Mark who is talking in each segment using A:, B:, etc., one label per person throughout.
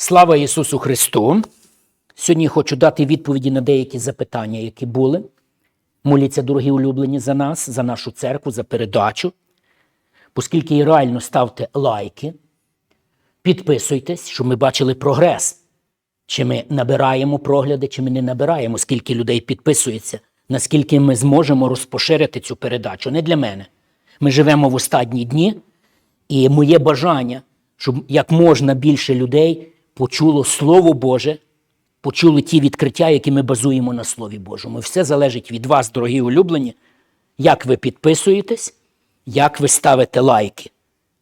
A: Слава Ісусу Христу! Сьогодні хочу дати відповіді на деякі запитання, які були. Моліться, дорогі улюблені, за нас, за нашу церкву, за передачу. Оскільки і реально ставте лайки, підписуйтесь, щоб ми бачили прогрес. Чи ми набираємо прогляди, чи ми не набираємо, скільки людей підписується, наскільки ми зможемо розпоширити цю передачу. Не для мене. Ми живемо в останні дні, і моє бажання, щоб як можна більше людей почуло Слово Боже, почули ті відкриття, які ми базуємо на Слові Божому. Все залежить від вас, дорогі улюблені, як ви підписуєтесь, як ви ставите лайки.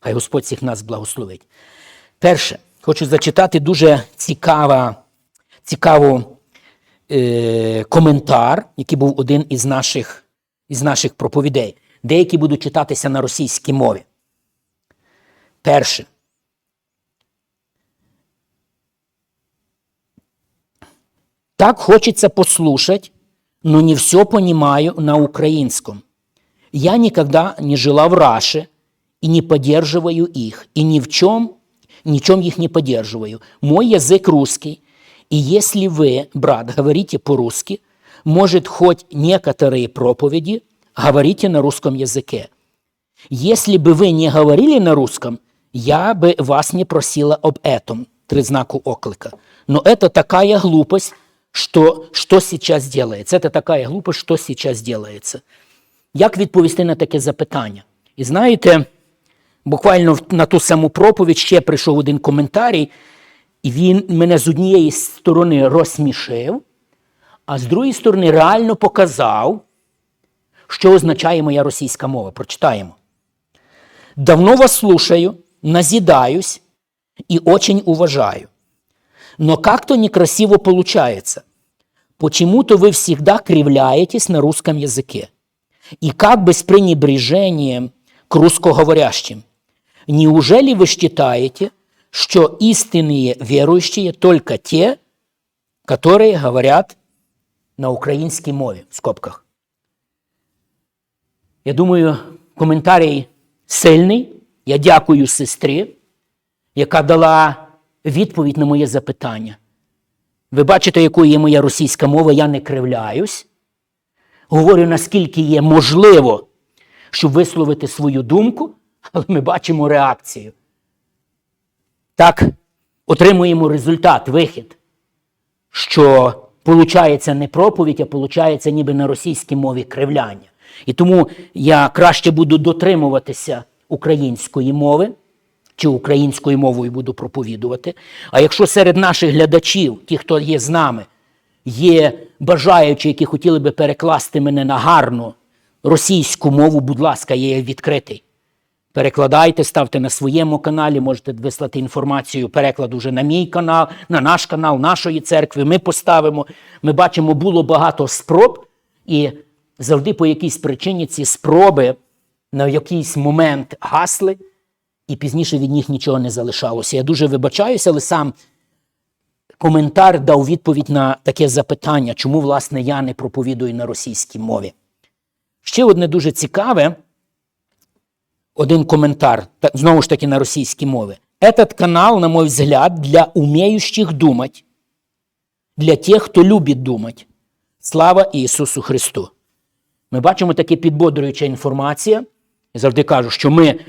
A: Хай Господь всіх нас благословить. Перше, хочу зачитати дуже цікава, цікаву е, коментар, який був один із наших, із наших проповідей. Деякі будуть читатися на російській мові. Перше. Так хочется послушать, но не все понимаю на украинском. Я никогда не жила в Раше и не поддерживаю их, и ни в чем, ни в чем их не поддерживаю. Мой язык русский, и если вы, брат, говорите по-русски, может, хоть некоторые проповеди говорите на русском языке. Если бы вы не говорили на русском, я бы вас не просила об этом, три знаку оклика. Но это такая глупость, что, что сейчас делается. Это такая глупость, що сейчас делается. Як відповісти на таке запитання? І знаєте, буквально на ту саму проповідь ще прийшов один коментарій, і він мене з однієї сторони розсмішив, а з другої сторони реально показав, що означає моя російська мова. Прочитаємо. Давно вас слушаю, назидаюсь и очень уважаю. Но как-то некрасиво получается Почему-то вы всегда кривляетесь на русском языке. И как бы с пренебрежением к русскоговорящим. Неужели вы считаете, что истинные верующие только те, которые говорят на українській мові в скобках? Я думаю, коментарій сильний. Я дякую сестрі, яка дала відповідь на моє запитання. Ви бачите, якою є моя російська мова, я не кривляюсь. Говорю, наскільки є можливо, щоб висловити свою думку, але ми бачимо реакцію. Так, отримуємо результат, вихід, що получається не проповідь, а получається ніби на російській мові кривляння. І тому я краще буду дотримуватися української мови, чи українською мовою буду проповідувати. А якщо серед наших глядачів, ті, хто є з нами, є бажаючі, які хотіли би перекласти мене на гарну російську мову, будь ласка, я відкритий. Перекладайте, ставте на своєму каналі, можете вислати інформацію, переклад уже на мій канал, на наш канал, нашої церкви. Ми поставимо. Ми бачимо, було багато спроб, і завжди по якійсь причині ці спроби на якийсь момент гасли, і пізніше від них нічого не залишалося. Я дуже вибачаюся, але сам коментар дав відповідь на таке запитання, чому, власне, я не проповідую на російській мові. Ще одне дуже цікаве один коментар, знову ж таки на російській мові. Этот канал, на мой взгляд, для умеющих думать, для тех, хто любить думать. Слава Ісусу Христу! Ми бачимо таке підбодрююча інформація. Я завжди кажу, що ми,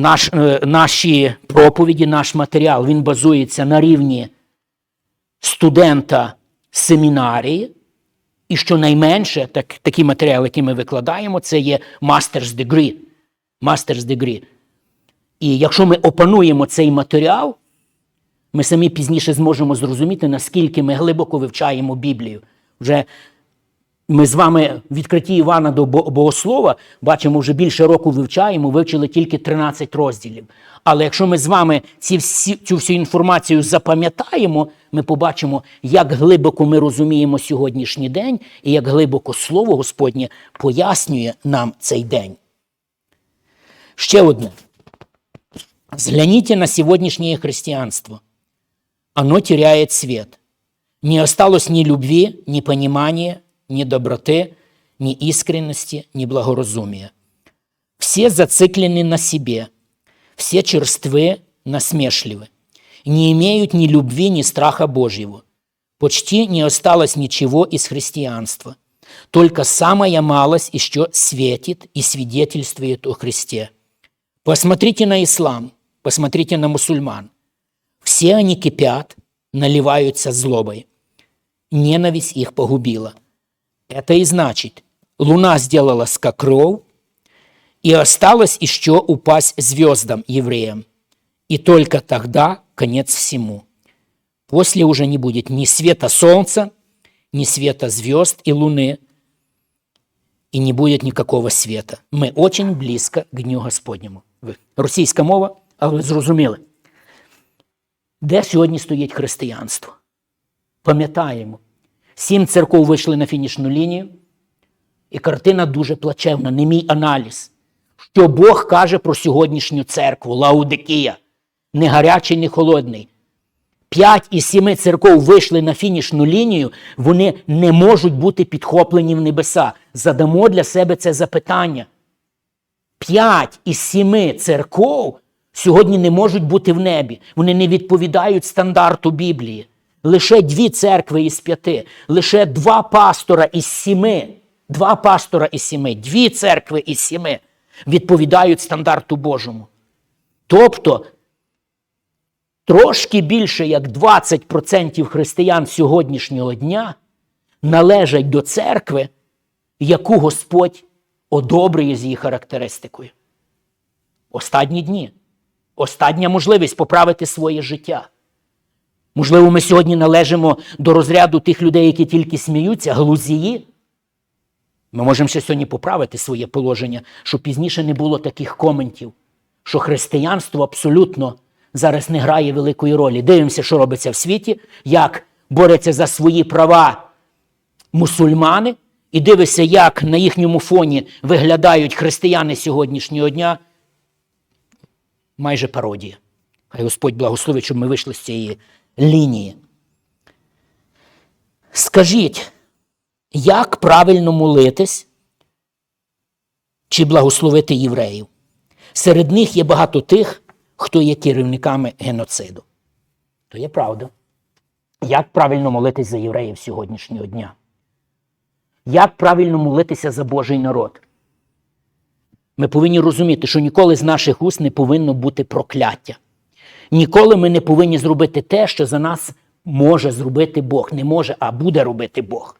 A: наш, е, наші проповіді, наш матеріал, він базується на рівні студента семінарії, і щонайменше так, такі матеріали, які ми викладаємо, це є master's degree. Master's degree. І якщо ми опануємо цей матеріал, ми самі пізніше зможемо зрозуміти, наскільки ми глибоко вивчаємо Біблію. Вже ми з вами в відкритті Івана до Богослова бачимо, вже більше року вивчаємо, вивчили тільки 13 розділів. Але якщо ми з вами ці всі, цю всю інформацію запам'ятаємо, ми побачимо, як глибоко ми розуміємо сьогоднішній день і як глибоко Слово Господнє пояснює нам цей день. Ще одне. Взгляните на сегодняшнее христианство. Оно теряет цвет. Не осталось ни любви, ни понимания, ни доброты, ни искренности, ни благоразумия. Все зациклены на себе, все черствы, насмешливы. не имеют ни любви, ни страха Божьего. Почти не осталось ничего из христианства. Только самая малость еще светит и свидетельствует о Христе. Посмотрите на ислам, посмотрите на мусульман. Все они кипят, наливаются злобой. Ненависть их погубила. Это и значит, луна сделала скакров, и осталось еще упасть звездам евреям. И только тогда конец всему. После уже не будет ни света солнца, ни света звезд и луны, і не буде ніякого света. Ми очень близько к Дню Господньому. Ви- Російська мова, але ви зрозуміли. Де сьогодні стоїть християнство? Пам'ятаємо, Сім церков вийшли на фінішну лінію, і картина дуже плачевна, не мій аналіз. Що Бог каже про сьогоднішню церкву, Лаудикія, не гарячий, не холодний. П'ять із сіми церков вийшли на фінішну лінію, вони не можуть бути підхоплені в небеса. Задамо для себе це запитання. П'ять із сіми церков сьогодні не можуть бути в небі. Вони не відповідають стандарту Біблії. Лише дві церкви із п'яти, лише два пастора із сіми, два пастора із сіми, дві церкви із сіми відповідають стандарту Божому. Тобто трошки більше як 20% християн сьогоднішнього дня належать до церкви, яку Господь одобрює з її характеристикою. Останні дні. Остання можливість поправити своє життя. Можливо, ми сьогодні належимо до розряду тих людей, які тільки сміються, глузії. Ми можемо ще сьогодні поправити своє положення, щоб пізніше не було таких коментів, що християнство абсолютно зараз не грає великої ролі. Дивимося, що робиться в світі, як борються за свої права мусульмани, і дивишся, як на їхньому фоні виглядають християни сьогоднішнього дня. Майже пародія. Хай Господь благословить, щоб ми вийшли з цієї лінії. Скажіть, як правильно молитись чи благословити євреїв? Серед них є багато тих, хто є керівниками геноциду. То є правда. Як правильно молитись за євреїв сьогоднішнього дня? Як правильно молитися за Божий народ? Ми повинні розуміти, що ніколи з наших уст не повинно бути прокляття. Ніколи ми не повинні зробити те, що за нас може зробити Бог. Не може, а буде робити Бог.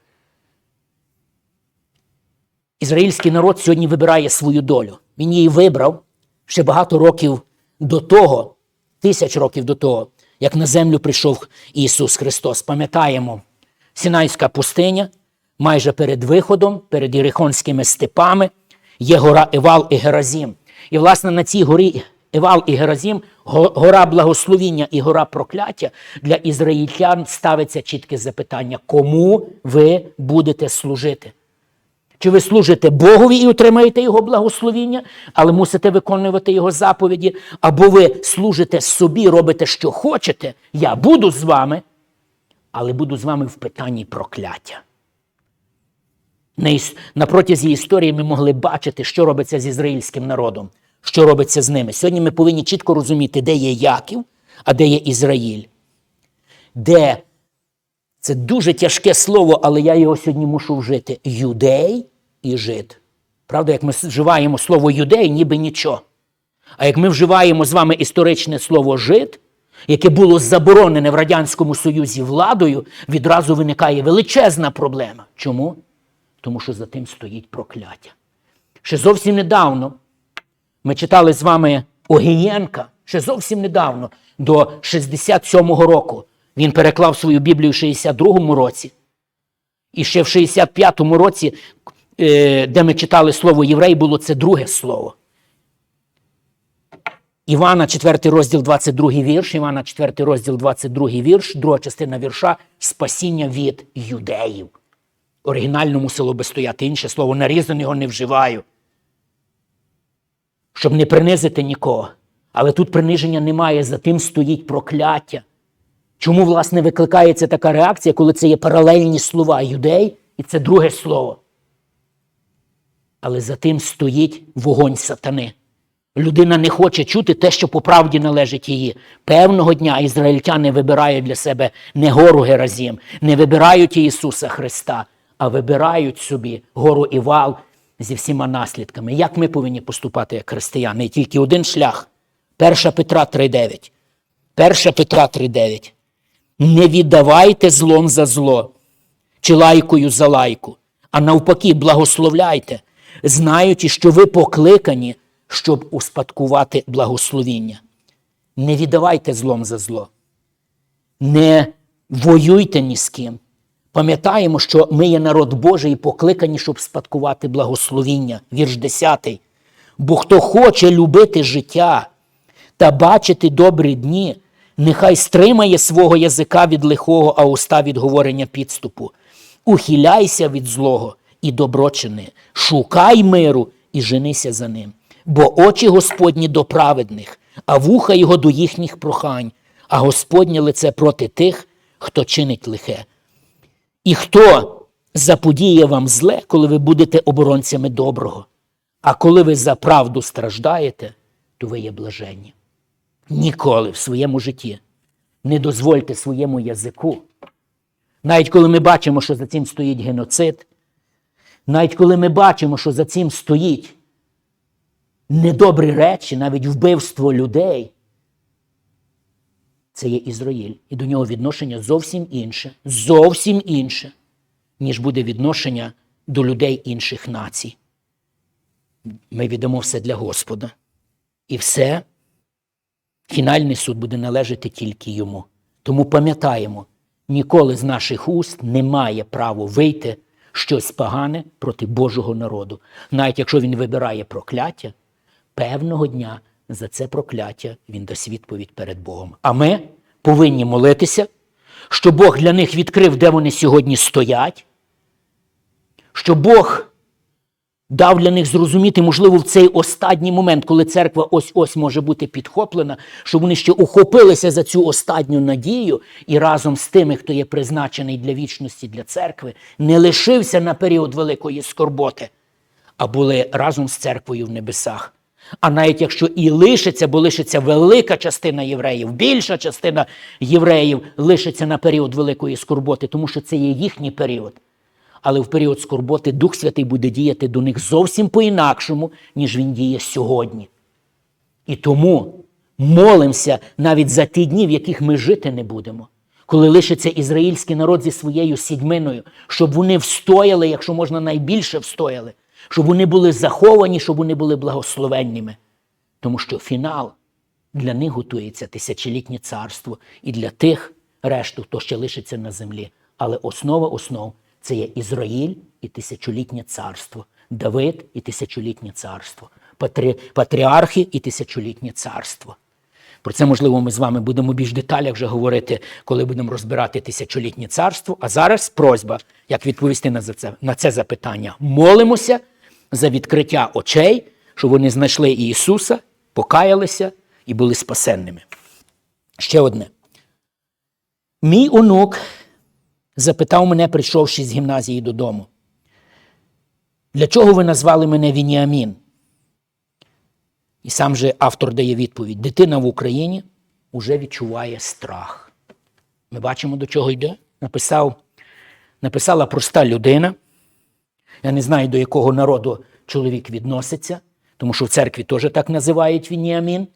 A: Ізраїльський народ сьогодні вибирає свою долю. Він її вибрав ще багато років до того, тисяч років до того, як на землю прийшов Ісус Христос. Пам'ятаємо, Сінайська пустиня, майже перед виходом, перед Єрихонськими степами, є гора Евал і Геразім. І, власне, на цій горі Евал і Геразім, гора благословіння і гора прокляття, для ізраїльтян ставиться чітке запитання, кому ви будете служити? Чи ви служите Богові і отримаєте Його благословіння, але мусите виконувати Його заповіді, або ви служите собі, робите, що хочете, я буду з вами, але буду з вами в питанні прокляття. На протязі історії ми могли бачити, що робиться з ізраїльським народом, що робиться з ними. Сьогодні ми повинні чітко розуміти, де є Яків, а де є Ізраїль. Де це дуже тяжке слово, але я його сьогодні мушу вжити. Юдей і жид. Правда, як ми вживаємо слово юдей, ніби нічого. А як ми вживаємо з вами історичне слово жид, яке було заборонене в Радянському Союзі владою, відразу виникає величезна проблема. Чому? Тому що за тим стоїть прокляття. Ще зовсім недавно ми читали з вами Огієнка, ще зовсім недавно, до 67-го року. Він переклав свою Біблію в 62-му році. І ще в 65-му році, е, де ми читали слово єврей, було це друге слово. Івана, 4 розділ, 22 вірш, Івана, 4 розділ, 22 вірш, друга частина вірша спасіння від юдеїв. Оригінально мусило би стояти інше слово, нарізано його не вживаю. Щоб не принизити нікого. Але тут приниження немає, за тим стоїть прокляття. Чому, власне, викликається така реакція, коли це є паралельні слова юдей, і це друге слово? Але за тим стоїть вогонь сатани. Людина не хоче чути те, що по правді належить її. Певного дня ізраїльтяни вибирають для себе не гору Геразім, не вибирають Ісуса Христа, а вибирають собі гору Івал зі всіма наслідками. Як ми повинні поступати як християни? І тільки один шлях. 1 Петра 3,9. 1 Петра 3,9. Не віддавайте злом за зло, чи лайкою за лайку, а навпаки, благословляйте, знаючи, що ви покликані, щоб успадкувати благословіння. Не віддавайте злом за зло. Не воюйте ні з ким. Пам'ятаємо, що ми є народ Божий і покликані, щоб спадкувати благословіння. Вірш 10. Бо хто хоче любити життя та бачити добрі дні, нехай стримає свого язика від лихого, а уста від говорення підступу. Ухиляйся від злого і доброчини, шукай миру і женися за ним. Бо очі Господні до праведних, а вуха його до їхніх прохань, а Господнє лице проти тих, хто чинить лихе. І хто заподіє вам зле, коли ви будете оборонцями доброго? А коли ви за правду страждаєте, то ви є блаженні. Ніколи в своєму житті не дозвольте своєму язику. Навіть коли ми бачимо, що за цим стоїть геноцид, навіть коли ми бачимо, що за цим стоїть недобрі речі, навіть вбивство людей, це є Ізраїль. І до нього відношення зовсім інше, зовсім інше, ніж буде відношення до людей інших націй. Ми віддамо все для Господа. І все, фінальний суд буде належати тільки йому. Тому пам'ятаємо, ніколи з наших уст не має права вийти щось погане проти Божого народу. Навіть якщо він вибирає прокляття, певного дня за це прокляття він дасть відповідь перед Богом. А ми повинні молитися, що Бог для них відкрив, де вони сьогодні стоять, що Бог дав для них зрозуміти, можливо, в цей останній момент, коли церква ось-ось може бути підхоплена, щоб вони ще ухопилися за цю останню надію і разом з тими, хто є призначений для вічності для церкви, не лишився на період великої скорботи, а були разом з церквою в небесах. А навіть якщо і лишиться, бо лишиться велика частина євреїв, більша частина євреїв лишиться на період великої скорботи, тому що це є їхній період. Але в період скорботи Дух Святий буде діяти до них зовсім по-інакшому, ніж він діє сьогодні. І тому молимося навіть за ті дні, в яких ми жити не будемо, коли лишиться ізраїльський народ зі своєю сідьминою, щоб вони встояли, якщо можна найбільше встояли, щоб вони були заховані, щоб вони були благословенними. Тому що фінал для них готується тисячолітнє царство і для тих решту, хто ще лишиться на землі. Але основа основ це є Ізраїль і тисячолітнє царство, Давид і тисячолітнє царство, патрі... патріархи і тисячолітнє царство. Про це, можливо, ми з вами будемо більш деталях вже говорити, коли будемо розбирати тисячолітнє царство. А зараз просьба, як відповісти на це запитання. Молимося за відкриття очей, щоб вони знайшли Ісуса, покаялися і були спасенними. Ще одне. Мій онук запитав мене, прийшовши з гімназії додому. Для чого ви назвали мене Вініамін? І сам же автор дає відповідь: дитина в Україні вже відчуває страх. Ми бачимо, до чого йде. Написав, Написала проста людина. Я не знаю, до якого народу чоловік відноситься, тому що в церкві теж так називають Вініамін.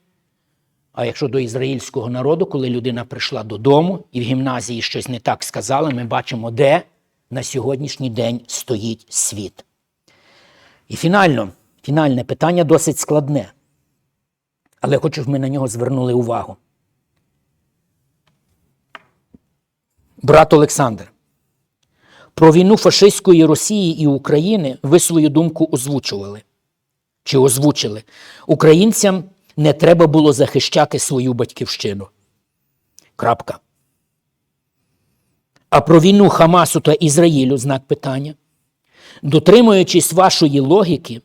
A: А якщо до ізраїльського народу, коли людина прийшла додому і в гімназії щось не так сказала, ми бачимо, де на сьогоднішній день стоїть світ. І фінально, фінальне питання досить складне. Але хочу, щоб ми на нього звернули увагу. Брат Олександр, про війну фашистської Росії і України ви свою думку озвучували. Чи озвучили? Українцям не треба було захищати свою батьківщину. Крапка. А про війну Хамасу та Ізраїлю знак питання. Дотримуючись вашої логіки,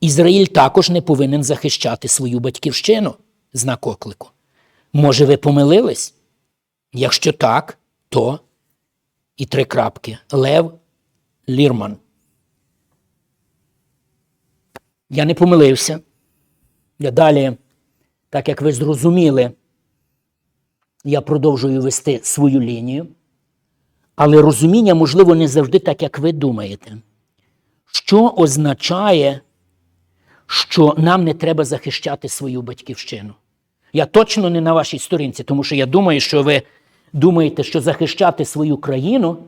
A: Ізраїль також не повинен захищати свою батьківщину. Знак оклику. Може, ви помилились? Якщо так, то і три крапки. Лев Лірман. Я не помилився. Я далі, так як ви зрозуміли, я продовжую вести свою лінію, але розуміння, можливо, не завжди так, як ви думаєте. Що означає, що нам не треба захищати свою батьківщину? Я точно не на вашій сторінці, тому що я думаю, що ви думаєте, що захищати свою країну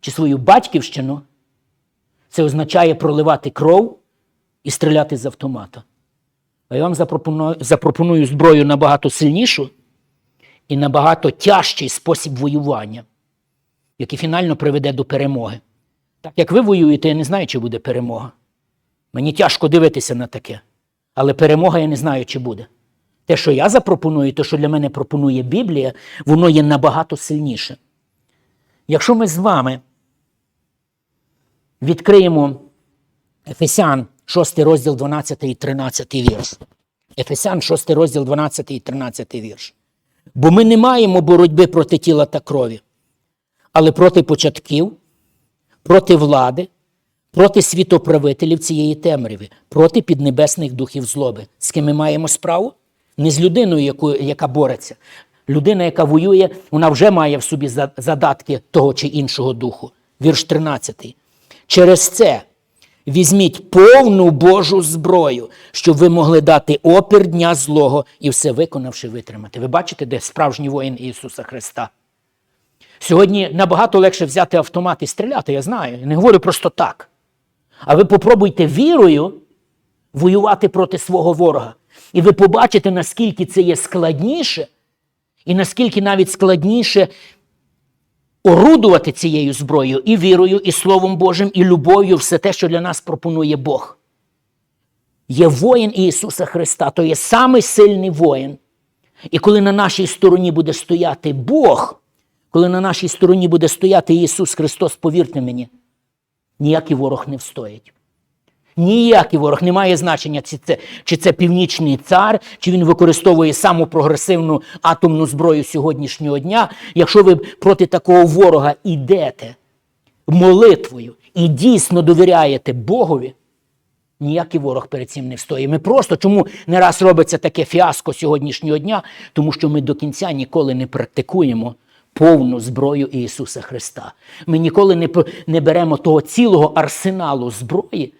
A: чи свою батьківщину це означає проливати кров і стріляти з автомата. А я вам запропоную, запропоную зброю набагато сильнішу і набагато тяжчий спосіб воювання, який фінально приведе до перемоги. Так як ви воюєте, я не знаю, чи буде перемога. Мені тяжко дивитися на таке. Але перемога я не знаю, чи буде. Те, що я запропоную, те, що для мене пропонує Біблія, воно є набагато сильніше. Якщо ми з вами відкриємо Ефесян, 6 розділ 12 і 13 вірш. Ефесян, 6 розділ 12 і 13 вірш. Бо ми не маємо боротьби проти тіла та крові, але проти початків, проти влади, проти світоправителів цієї темряви, проти піднебесних духів злоби. З ким ми маємо справу? Не з людиною, яку, яка бореться. Людина, яка воює, вона вже має в собі задатки того чи іншого духу. Вірш 13. Через це візьміть повну Божу зброю, щоб ви могли дати опір дня злого і все виконавши витримати. Ви бачите, де справжній воїн Ісуса Христа? Сьогодні набагато легше взяти автомат і стріляти, я знаю. Не говорю просто так. А ви попробуйте вірою воювати проти свого ворога. І ви побачите, наскільки це є складніше, і наскільки навіть складніше орудувати цією зброєю і вірою, і Словом Божим, і любов'ю, все те, що для нас пропонує Бог. Є воїн Ісуса Христа, то є самий сильний воїн. І коли на нашій стороні буде стояти Бог, коли на нашій стороні буде стояти Ісус Христос, повірте мені, ніякий ворог не встоїть. Ніякий ворог не має значення, чи це, чи це північний цар, чи він використовує саму прогресивну атомну зброю сьогоднішнього дня. Якщо ви проти такого ворога йдете молитвою і дійсно довіряєте Богові, ніякий ворог перед цим не встоїть. Ми просто чому не раз робиться таке фіаско сьогоднішнього дня, тому що ми до кінця ніколи не практикуємо повну зброю Ісуса Христа. Ми ніколи не, не беремо того цілого арсеналу зброї,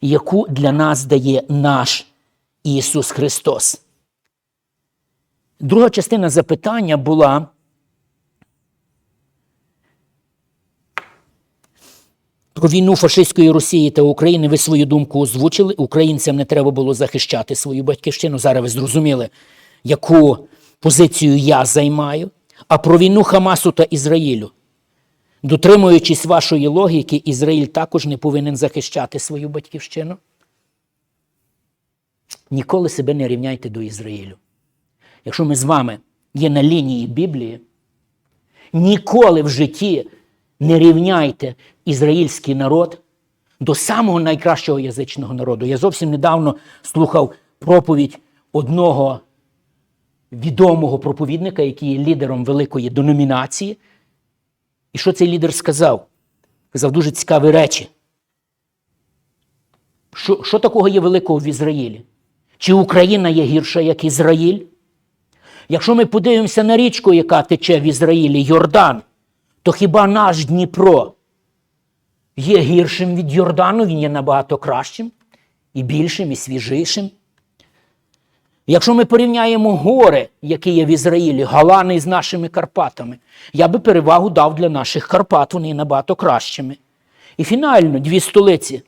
A: яку для нас дає наш Ісус Христос. Друга частина запитання була. Про війну фашистської Росії та України ви свою думку озвучили. Українцям не треба було захищати свою батьківщину. Зараз ви зрозуміли, яку позицію я займаю. А про війну Хамасу та Ізраїлю. Дотримуючись вашої логіки, Ізраїль також не повинен захищати свою батьківщину. Ніколи себе не рівняйте до Ізраїлю. Якщо ми з вами є на лінії Біблії, ніколи в житті не рівняйте ізраїльський народ до самого найкращого язичного народу. Я зовсім недавно слухав проповідь одного відомого проповідника, який є лідером великої деномінації. І що цей лідер сказав? Сказав дуже цікаві речі. Що, що такого є великого в Ізраїлі? Чи Україна є гірша, як Ізраїль? Якщо ми подивимося на річку, яка тече в Ізраїлі, Йордан, то хіба наш Дніпро є гіршим від Йордану? Він є набагато кращим, і більшим, і свіжішим. Якщо ми порівняємо гори, які є в Ізраїлі, Галани з нашими Карпатами, я би перевагу дав для наших Карпат, вони набагато кращими. І фінально дві столиці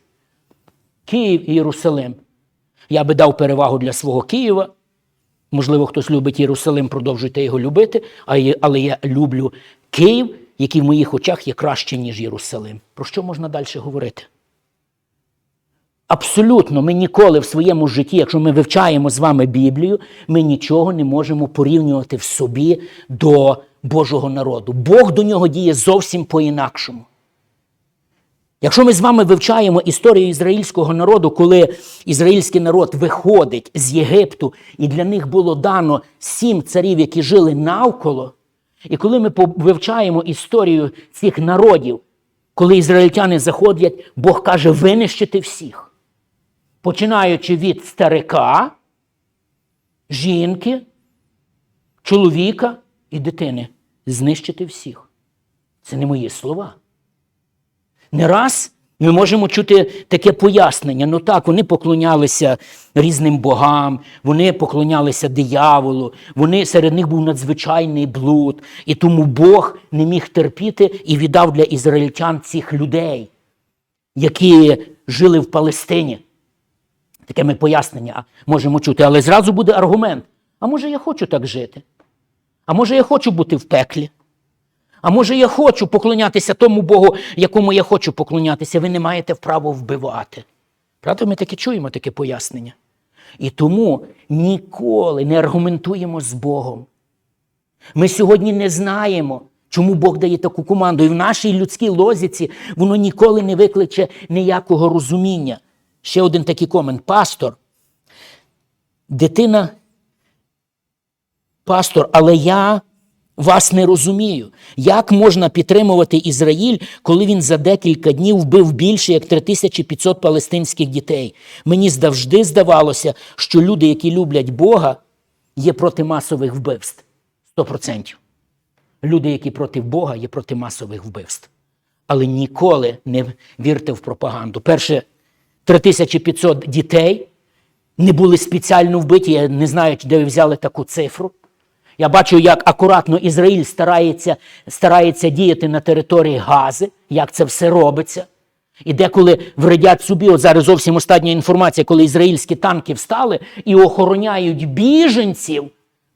A: Київ і Єрусалим. Я би дав перевагу для свого Києва. Можливо, хтось любить Єрусалим, продовжуйте його любити, але я люблю Київ, який в моїх очах є краще, ніж Єрусалим. Про що можна далі говорити? Абсолютно, ми ніколи в своєму житті, якщо ми вивчаємо з вами Біблію, ми нічого не можемо порівнювати в собі до Божого народу. Бог до нього діє зовсім по-інакшому. Якщо ми з вами вивчаємо історію ізраїльського народу, коли ізраїльський народ виходить з Єгипту, і для них було дано сім царів, які жили навколо, і коли ми вивчаємо історію цих народів, коли ізраїльтяни заходять, Бог каже винищити всіх починаючи від старика жінки, чоловіка і дитини. Знищити всіх. Це не мої слова. Не раз ми можемо чути таке пояснення. Ну так, вони поклонялися різним богам, вони поклонялися дияволу, вони, серед них був надзвичайний блуд, і тому Бог не міг терпіти і віддав для ізраїльтян цих людей, які жили в Палестині. Таке ми пояснення можемо чути, але зразу буде аргумент. А може я хочу так жити? А може я хочу бути в пеклі? А може я хочу поклонятися тому Богу, якому я хочу поклонятися, ви не маєте право вбивати. Правда, ми таке чуємо, таке пояснення. І тому ніколи не аргументуємо з Богом. Ми сьогодні не знаємо, чому Бог дає таку команду. І в нашій людській лозіці воно ніколи не викличе ніякого розуміння. Ще один такий комент. Пастор, дитина, пастор, але я вас не розумію. Як можна підтримувати Ізраїль, коли він за декілька днів вбив більше як 3500 палестинських дітей? Мені завжди здавалося, що люди, які люблять Бога, є проти масових вбивств. 100%. Люди, які проти Бога, є проти масових вбивств. Але ніколи не вірте в пропаганду. Перше, 3500 дітей не були спеціально вбиті. Я не знаю, де ви взяли таку цифру. Я бачу, як акуратно Ізраїль старається, старається діяти на території Гази, як це все робиться. І деколи вредять собі, от зараз зовсім остання інформація, коли ізраїльські танки встали і охороняють біженців,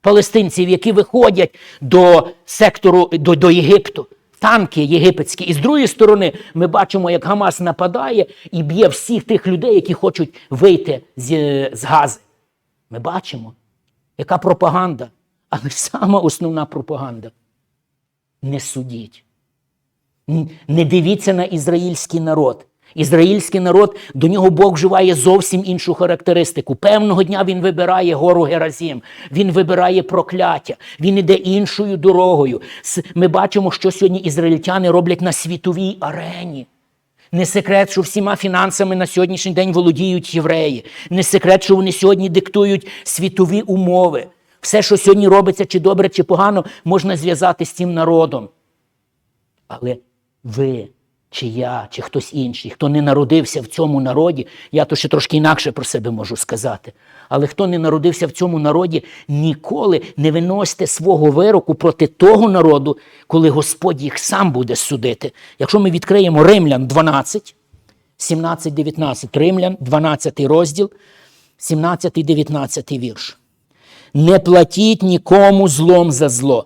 A: палестинців, які виходять до сектору до, до Єгипту. Танки єгипетські. І з другої сторони, ми бачимо, як Гамас нападає і б'є всіх тих людей, які хочуть вийти з, з Гази. Ми бачимо, яка пропаганда. Але сама основна пропаганда. Не судіть. Не дивіться на ізраїльський народ. Ізраїльський народ, до нього Бог вживає зовсім іншу характеристику. Певного дня він вибирає гору Геразім, він вибирає прокляття, він іде іншою дорогою. Ми бачимо, що сьогодні ізраїльтяни роблять на світовій арені. Не секрет, що всіма фінансами на сьогоднішній день володіють євреї. Не секрет, що вони сьогодні диктують світові умови. Все, що сьогодні робиться, чи добре, чи погано, можна зв'язати з цим народом. Але ви, чи я, чи хтось інший, хто не народився в цьому народі, я то ще трошки інакше про себе можу сказати. Але хто не народився в цьому народі, ніколи не виносьте свого вироку проти того народу, коли Господь їх сам буде судити. Якщо ми відкриємо Римлян 12, 17, 19, Римлян, 12 розділ, 17, 19 вірш. Не платіть нікому злом за зло.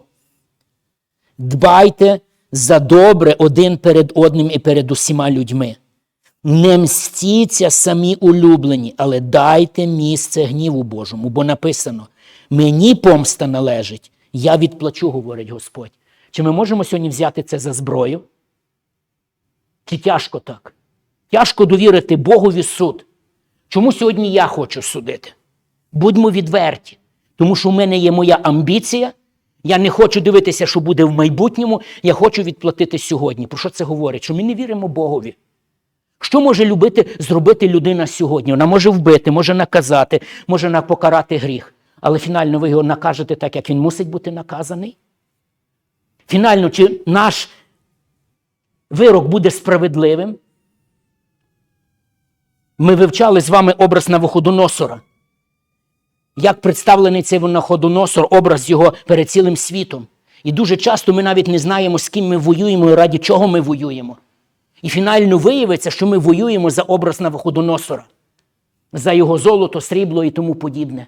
A: Дбайте за добре один перед одним і перед усіма людьми. Не мстіться самі улюблені, але дайте місце гніву Божому, бо написано: мені помста належить, я відплачу, говорить Господь. Чи ми можемо сьогодні взяти це за зброю? Чи тяжко так? Тяжко довірити Богові суд. Чому сьогодні я хочу судити? Будьмо відверті. Тому що в мене є моя амбіція. Я не хочу дивитися, що буде в майбутньому. Я хочу відплатити сьогодні. Про що це говорить? Що ми не віримо Богові. Що може любити, зробити людина сьогодні? Вона може вбити, може наказати, може покарати гріх. Але фінально ви його накажете так, як він мусить бути наказаний? Фінально, чи наш вирок буде справедливим? Ми вивчали з вами образ Навуходоносора. Як представлений цей Навуходоносор, образ його перед цілим світом. І дуже часто ми навіть не знаємо, з ким ми воюємо і раді чого ми воюємо. І фінально виявиться, що ми воюємо за образ Навуходоносора, за його золото, срібло і тому подібне.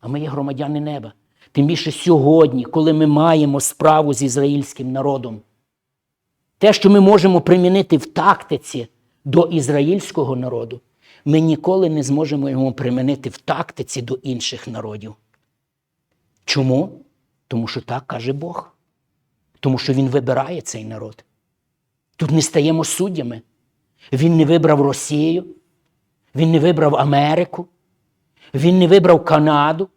A: А ми є громадяни неба. Тим більше сьогодні, коли ми маємо справу з ізраїльським народом. Те, що ми можемо примінити в тактиці до ізраїльського народу, ми ніколи не зможемо його примінити в тактиці до інших народів. Чому? Тому що так каже Бог. Тому що Він вибирає цей народ. Тут не стаємо суддями. Він не вибрав Росію, він не вибрав Америку, він не вибрав Канаду,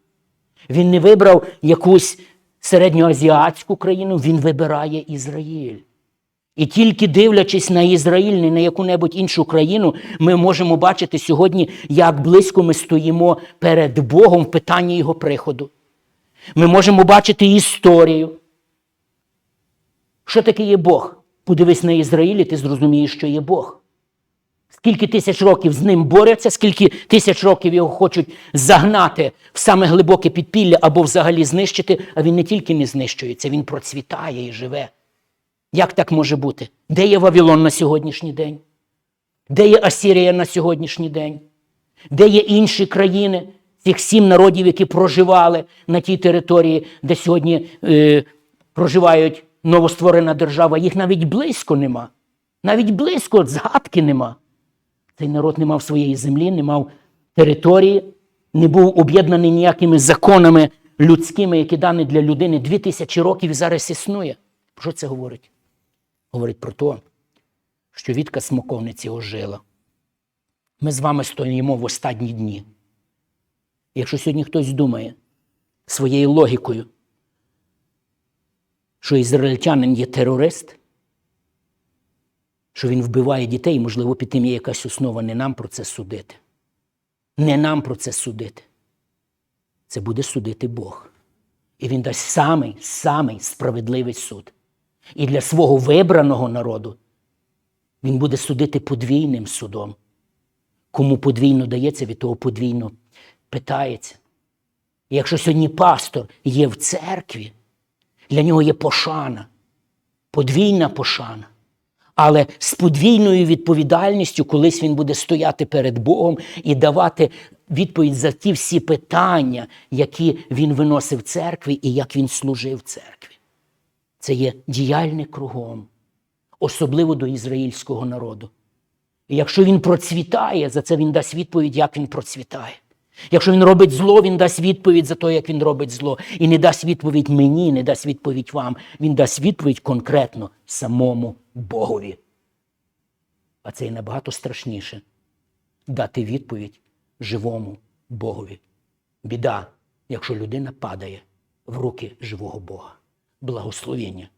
A: він не вибрав якусь середньоазіатську країну, він вибирає Ізраїль. І тільки дивлячись на Ізраїль, не на яку-небудь іншу країну, ми можемо бачити сьогодні, як близько ми стоїмо перед Богом в питанні Його приходу. Ми можемо бачити історію. Що таке є Бог? Подивись на Ізраїль, і ти зрозумієш, що є Бог. Скільки тисяч років з ним борються, скільки тисяч років його хочуть загнати в саме глибоке підпілля або взагалі знищити, а він не тільки не знищується, він процвітає і живе. Як так може бути? Де є Вавилон на сьогоднішній день? Де є Асірія на сьогоднішній день? Де є інші країни, цих сім народів, які проживали на тій території, де сьогодні е, проживають новостворена держава? Їх навіть близько нема. Навіть близько згадки нема. Цей народ не мав своєї землі, не мав території, не був об'єднаний ніякими законами людськими, які дані для людини дві тисячі років і зараз існує. Про що це говорить? Говорить про те, що Вітка смоковниці ожила. Ми з вами стоїмо в останні дні. Якщо сьогодні хтось думає своєю логікою, що ізраїльтянин є терорист, що він вбиває дітей, можливо, під тим є якась основа не нам про це судити. Не нам про це судити. Це буде судити Бог. І він дасть самий, самий справедливий суд. І для свого вибраного народу він буде судити подвійним судом. Кому подвійно дається, від того подвійно питається. І якщо сьогодні пастор є в церкві, для нього є пошана, подвійна пошана. Але з подвійною відповідальністю колись він буде стояти перед Богом і давати відповідь за ті всі питання, які він виносив церкві і як він служив в церкві. Це є діяльник кругом, особливо до ізраїльського народу. І якщо він процвітає, за це він дасть відповідь, як він процвітає. Якщо він робить зло, він дасть відповідь за те, як він робить зло. І не дасть відповідь мені, не дасть відповідь вам. Він дасть відповідь конкретно самому Богові. А це і набагато страшніше дати відповідь живому Богові. Біда, якщо людина падає в руки живого Бога. Благословення,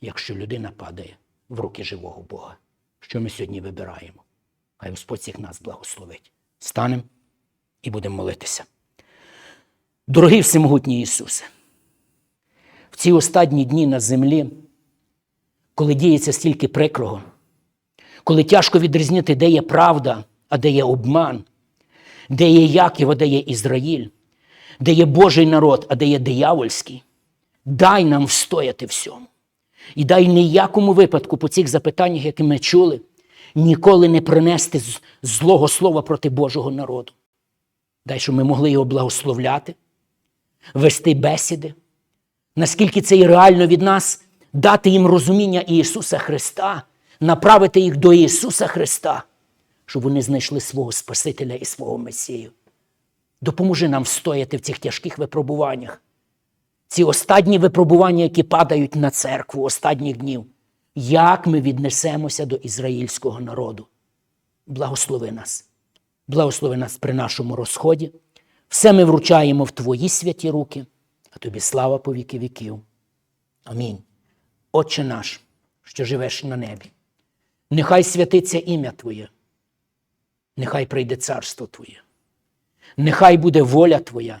A: якщо людина падає в руки живого Бога. Що ми сьогодні вибираємо? Хай Господь всіх нас благословить. Станемо і будемо молитися. Дорогий всемогутній Ісусе, в ці останні дні на землі, коли діється стільки прикрого, коли тяжко відрізнити, де є правда, а де є обман, де є Яків, а де є Ізраїль, де є Божий народ, а де є диявольський, дай нам встояти всьому. І дай ніякому випадку по цих запитаннях, які ми чули, ніколи не принести злого слова проти Божого народу. Дай, щоб ми могли його благословляти, вести бесіди, наскільки це і реально від нас, дати їм розуміння Ісуса Христа, направити їх до Ісуса Христа, щоб вони знайшли свого Спасителя і свого Месію. Допоможи нам встояти в цих тяжких випробуваннях. Ці останні випробування, які падають на церкву останніх днів, як ми віднесемося до ізраїльського народу. Благослови нас. Благослови нас при нашому розході. Все ми вручаємо в Твої святі руки, а тобі слава по віки віків. Амінь. Отче наш, що живеш на небі, нехай святиться ім'я Твоє, нехай прийде царство Твоє, нехай буде воля Твоя,